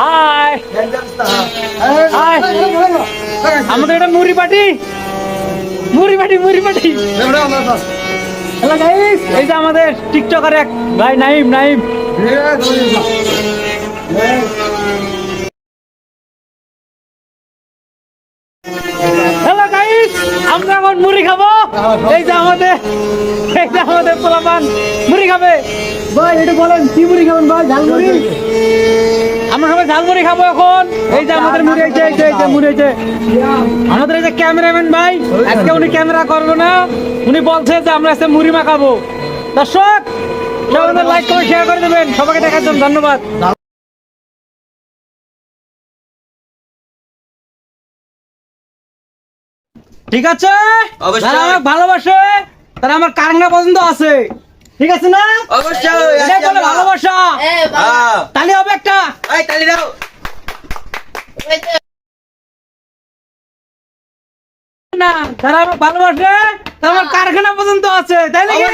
High আমাদের এটা মুড়ি পাটি। মুড়ি পাটি মুড়ি পাটি। হ্যালো গাইস এই যে আমাদের টিকটকার এক। ভাই নাইম নাইম। মুড়ি খাব। এই যে আমাদের, এই যে আমাদের পোলাপান। মুড়ি খাবে। ভাই এটা বলেন, কি মুড়ি খাবেন ভাই? ঝালমুড়ি ঝালমুড়ি খাব এখন। এই যে আমাদের মুড়ি এই যে এই যে মুড়ি এই যে। আমাদের এই যে ক্যামেরাম্যান ভাই আজকে উনি ক্যামেরা করবে না। উনি বলছে যে আমরা আজকে মুড়ি মাখাবো দর্শক সবাই লাইক করে শেয়ার করে দেবেন। সবাইকে দেখার জন্য ধন্যবাদ। ঠিক আছে? অবশ্যই। যারা আমাকে ভালোবাসে তারা আমার কারঙ্গা পছন্দ আছে। ঠিক আছে না? অবশ্যই। ভালোবাসা। Eh, এই তালি দাও। না যারা ভালোবাসে তারা আমার কারখানা পর্যন্ত আছে তাই নাকি!